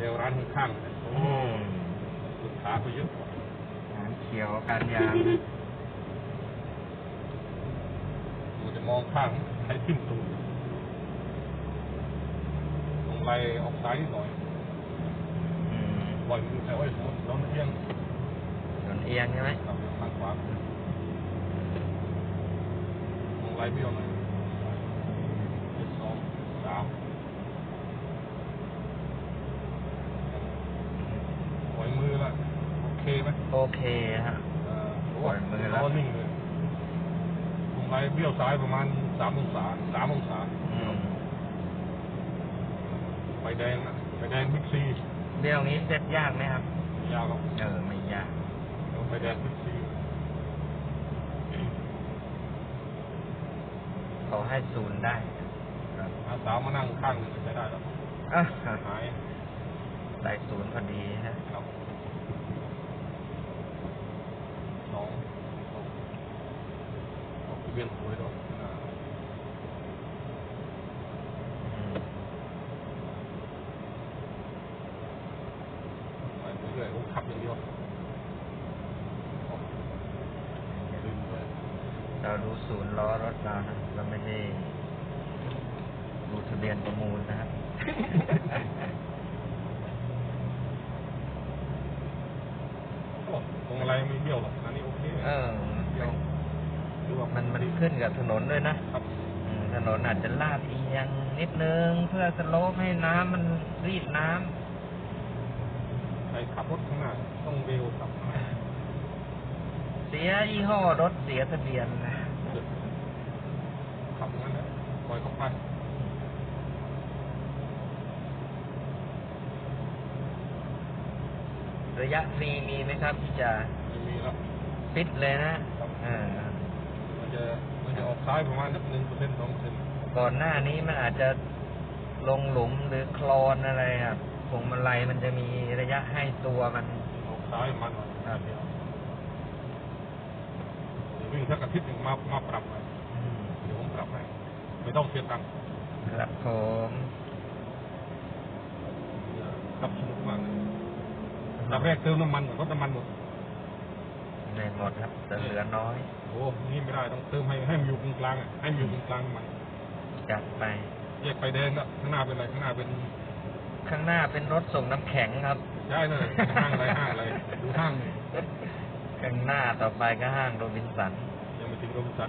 เดี๋ยวร้านข้างๆเนี่ยโอ้อืมลูกค้าไปเยอะร้านเขียวการยางดูจะมองข้างให้ทิ่มตูดตรงไรออกซ้ายนิดหน่อยอืมปล่อยมือแต่ว่าสมมติเราเอียงส่วนเอียงใช่ไหมกับทางขวาตรงไรเบี้ยวหน่อยเจ็ดสองสามปล่อยมือละ โอเคไหมโอเคฮะเอ่อปล่อยมือแล้วรนิ่งเลยตรงไรเบี้ยวซ้ายประมาณสามองศาสามองศาอืมไฟแดงนะไฟแดงบิ๊กซีเรื่องนี้เซ็ตยากไหมครับยาวครับเออไม่ยากไฟแดงบิ๊กซีเขาให้ศูนย์ได้ครับอาสาวมานั่งข้างหนึ่งใช้ได้แล้วอะหายได้ศูนย์พอดีฮะ ครับสองสอง ออกทะเบียนสวยด้วยอ่าอืมไปเรื่อยๆผมขับอย่างเดียวออกลืมเลยเราดูศูนย์ล้อรถเรานะเราไม่ได้ดูทะเบียนประมูลนะครับ โอ้ตรงอะไรไม่เบี้ยวหรอกอันนี้โอเค เออเบี้ยวดูว่า มันมันขึ้นกับถนนด้วยนะครับอืมถนนอาจจะลาดเอียงนิดนึง เพื่อสโลปให้น้ำมันรีดน้ำใครขับรถข้างหน้าต้องเร็วครับ เสียยี่ห้อรถเสียทะเบียนนะขับอย่างนั้นแหละปล่อยเขาไประยะฟรีมีไหมครับที่จะไม่มีแล้วฟิตเลยนะอ่ามัน จะมันจะออกซ้ายประมาณสักหนึ่งเปอร์เซ็นต์สองเปอร์เซ็นต์ก่อนหน้านี้มันอาจจะลงหลุมหรือคลอนอะไรครับพวงมาลัยมันจะมีระยะให้ตัวมันออกซ้ายมันหน่อยครับเดียวเดี๋ยววิ่งสักอาทิตย์หนึ่งมามาปรับใหม่อืมเดี๋ยวผมปรับให้ไม่ต้องเสียตังค์ครับผมขับสนุกมากเลยดับแรกเติมน้ำมันรถน้ำมันหมด ในหมดครับแต่เหลือน้อยโอ้นี่ไม่ได้ต้องเติมให้ให้มันอยู่ตรงกลางอะให้มันอยู่ตรงกลางน้ำมันจัดไปแยกไฟแดงแล้วข้างหน้าเป็นอะไรข้างหน้าเป็น ข้างหน้าเป็นรถส่งน้ำแข็งครับใช่เลยห้างอะไรห้างอะไรดูห้างนี่ข้างหน้าต่อไปก็ห้างโรบินสันยังไม่ถึงโรบินสัน